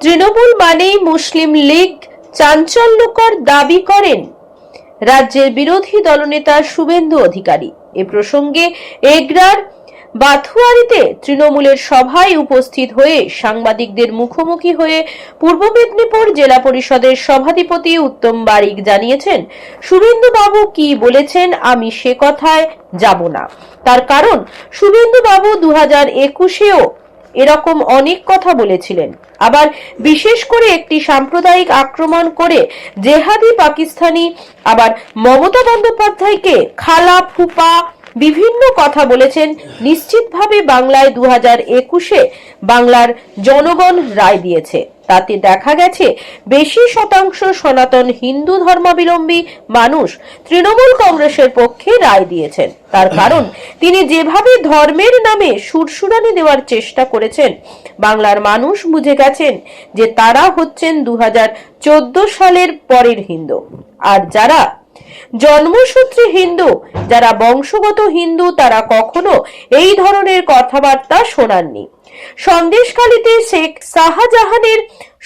তৃণমূল মানেই মুসলিম লীগ চাঞ্চল্যকর দাবি করেন। রাজ্যের বিরোধী দলনেতা শুভেন্দু অধিকারী। এ প্রসঙ্গে এগরার বাথুয়ারিতে তৃণমূলের সভায় উপস্থিত হয়ে সাংবাদিকদের মুখোমুখি হয়ে পূর্ব মেদিনীপুর জেলা পরিষদের সভাধিপতি উত্তম বারিক জানিয়েছেন শুভেন্দু বাবু কি বলেছেন আমি সে কথায় যাব না। তার কারণ শুভেন্দু বাবু দু হাজার একুশেও এরকম অনেক কথা বলেছিলেন। আবার বিশেষ করে একটি সাম্প্রদায়িক আক্রমণ করে জেহাদি পাকিস্তানি, আবার মমতা বন্দ্যোপাধ্যায়কে খালা, ফুপা বিভিন্ন কথা বলেছেন। নিশ্চিতভাবে বাংলায় দু হাজার একুশে বাংলার জনগণ রায় দিয়েছে। তাতে দেখা গেছে বেশি শতাংশ সনাতন হিন্দু ধর্মাবলম্বী মানুষ তৃণমূল কংগ্রেসের পক্ষে রায় দিয়েছেন। তার কারণ, তিনি যেভাবে ধর্মের নামে সুরসুরানি দেওয়ার চেষ্টা করেছেন, বাংলার মানুষ বুঝে গেছেন যে তারা হচ্ছেন দু হাজার চোদ্দ সালের পরের হিন্দু। আর যারা জন্মসূত্রে হিন্দু, যারা বংশগত হিন্দু, তারা কখনো এই ধরনের কথাবার্তা শোনাননি। সন্দেশকালীতে শেখ শাহজাহানের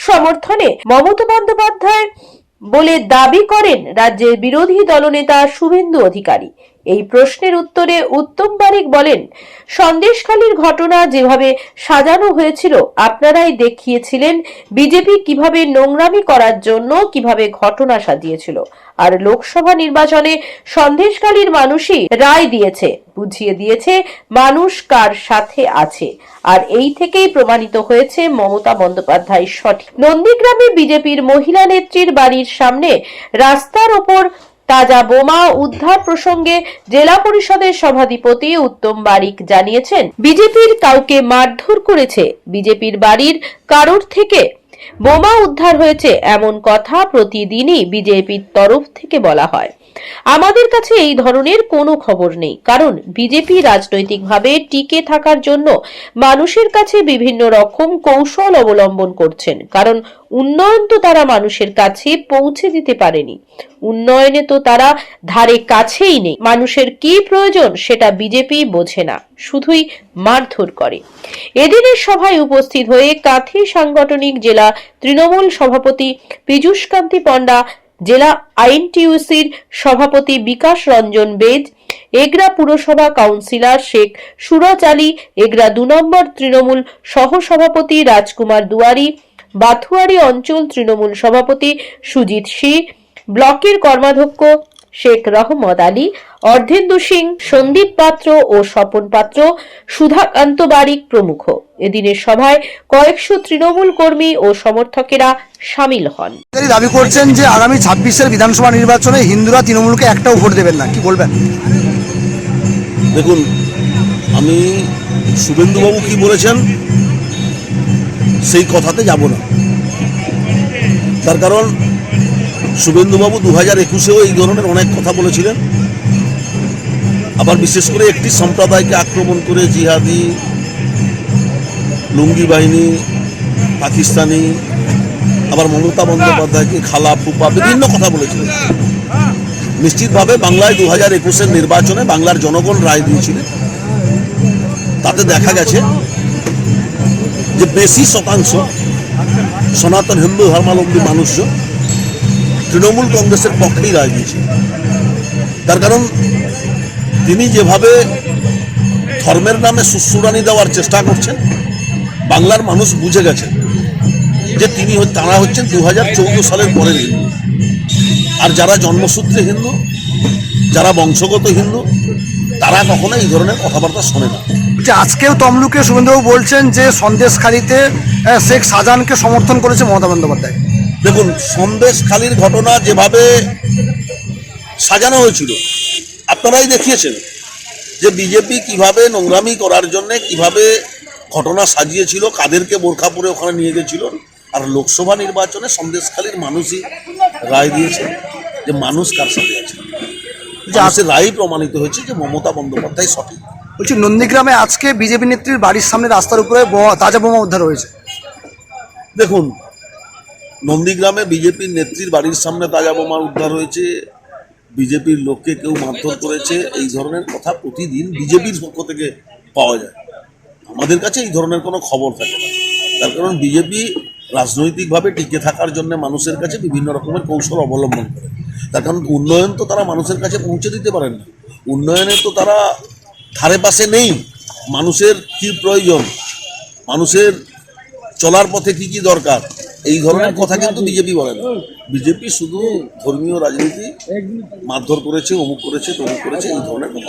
সমর্থনে মমতা বন্দ্যোপাধ্যায় বলে দাবি করেন রাজ্যের বিরোধী দলনেতা শুভেন্দু অধিকারী। এই প্রশ্নের উত্তরে উত্তম বারিক বলেন, সন্দেশখালীর ঘটনা যেভাবে সাজানো হয়েছিল, আপনারাই দেখিয়েছিলেন বিজেপি কীভাবে নোংরামি করার জন্য কীভাবে ঘটনা সাজিয়েছিল। আর লোকসভা নির্বাচনে সন্দেশখালীর মানুষই রায় দিয়েছে, বুঝিয়ে দিয়েছে মানুষ কার সাথে আছে। আর এই থেকেই প্রমাণিত হয়েছে মমতা বন্দ্যোপাধ্যায় সঠিক। নন্দীগ্রামে বিজেপির মহিলা নেত্রীর বাড়ির সামনে রাস্তার ওপর তাজা বোমা উদ্ধার প্রসঙ্গে জেলা পরিষদের সভাধিপতি উত্তম বারিক জানিয়েছেন, বিজেপির কাউকে মারধর করেছে বিজেপির বাড়ির কারোর থেকে। বোমা উদ্ধার হয়েছে এমন কথা প্রতিদিনই বিজেপির তরফ থেকে বলা হয়। আমাদের কাছে এই ধরনের কোনো খবর নেই, কারণ বিজেপি রাজনৈতিকভাবে টিকে থাকার জন্য মানুষের কাছে বিভিন্ন রকম কৌশল অবলম্বন করছেন, কারণ উন্নয়ন তো তারা মানুষের কাছে পৌঁছে দিতে পারেনি। উন্নয়নে তো তারা ধারে কাছেই নেই, মানুষের কি প্রয়োজন সেটা বিজেপি বোঝে না, শুধুই মারধর করে। এদিনের সভায় উপস্থিত হয়ে কাঁথি সাংগঠনিক জেলা তৃণমূল সভাপতি পীযূষ কান্তি পণ্ডা জেলা আইনটিউসির সভাপতি বিকাশ রঞ্জন বেদ, এগরা পুরসভা কাউন্সিলর শেখ সুরজ আলী, এগরা দু নম্বর তৃণমূল সহসভাপতি রাজকুমার দুয়ারি, বাথুয়ারি অঞ্চল তৃণমূল সভাপতি সুজিত সি ব্লকের কর্মাধ্যক্ষ শেখ রহমত আলী, অর্ধেন্দু সিং, সন্দীপ পাত্র ও স্বপন পাত্র, সুধাকান্ত বারিক প্রমুখ। এদিনের সভায় কয়েকশো তৃণমূল কর্মী ও সমর্থকেরা সামিল হন। তিনি দাবি করছেন যে আগামী ছাব্বিশের বিধানসভা নির্বাচনে হিন্দুরা তৃণমূলকে একটাও ভোট দেবেন না। কি বলবেন? দেখুন আমি শুভেন্দুবাবু কি বলেছেন সেই কথাতে যাব না। তার কারণ শুভেন্দুবাবু দু হাজার একুশেও এই ধরনের অনেক কথা বলেছিলেন। আবার বিশেষ করে একটি সম্প্রদায়কে আক্রমণ করে জিহাদি লুঙ্গি বাহিনী, পাকিস্তানি, আবার মমতা বন্দ্যোপাধ্যায়কে খালা, ফুপা বিভিন্ন কথা বলেছিলেন নিশ্চিতভাবে বাংলায় দু হাজার একুশের নির্বাচনে বাংলার জনগণ রায় দিয়েছিলেন। তাতে দেখা গেছে যে বেশি শতাংশ সনাতন হিন্দু ধর্মাবলম্বী মানুষজন তৃণমূল কংগ্রেসের পক্ষেই রায় দিয়েছে তার কারণ তিনি যেভাবে ধর্মের নামে সুশ্রুরানি দেওয়ার চেষ্টা করছেন বাংলার মানুষ বুঝে গেছেন যে তিনি তারা হচ্ছেন দু হাজার চৌদ্দ সালের পরের হিন্দু। আর যারা জন্মসূত্রে হিন্দু যারা বংশগত হিন্দু তারা কখনো এই ধরনের কথাবার্তা শোনে না। যে আজকেও তমলুকে শুভেন্দুবাবু বলছেন যে সন্দেশখালীতে শেখ শাহজাহানকে সমর্থন করেছে মমতা বন্দ্যোপাধ্যায়। দেখুন সন্দেশ খালির ঘটনা যেভাবে সাজানো হয়েছিল আপনারাই দেখিয়েছেন যে বিজেপি কীভাবে নোংরামি করার জন্য কীভাবে ঘটনা সাজিয়েছিল কাদেরকে বোরখাপুরে ওখানে নিয়ে গেছিল আর লোকসভা নির্বাচনে সন্দেশখালীর মানুষই রায় দিয়েছে যে মানুষ কার সাথে আছে। যে মানুষের রায় প্রমাণিত হয়েছে যে মমতা বন্দ্যোপাধ্যায় সঠিক। বলছি নন্দীগ্রামে আজকে বিজেপি নেত্রীর বাড়ির সামনে রাস্তার উপরে তাজা বোমা উদ্ধার হয়েছে। দেখুন নন্দীগ্রামে বিজেপির নেত্রীর বাড়ির সামনে তাজা বোমা উদ্ধার হয়েছে। বিজেপির লোককে কেউ মারধর করেছে। এই ধরনের কথা প্রতিদিন বিজেপির পক্ষ থেকে পাওয়া যায়। আমাদের কাছে এই ধরনের কোনো খবর থাকে না। তার কারণ বিজেপি রাজনৈতিকভাবে টিকে থাকার জন্য মানুষের কাছে বিভিন্ন রকমের কৌশল অবলম্বন করে। তার কারণ উন্নয়ন তো তারা মানুষের কাছে পৌঁছে দিতে পারেন না। উন্নয়নে তো তারা ধারে পাশে নেই। মানুষের কি প্রয়োজন? মানুষের চলার পথে কি কি দরকার? এই ধরনের কথা কিন্তু বিজেপি বলে না। বিজেপি শুধু ধর্মীয় রাজনীতি মারধর করেছে, অমুক করেছে, তমুক করেছে, এই ধরনের কথা।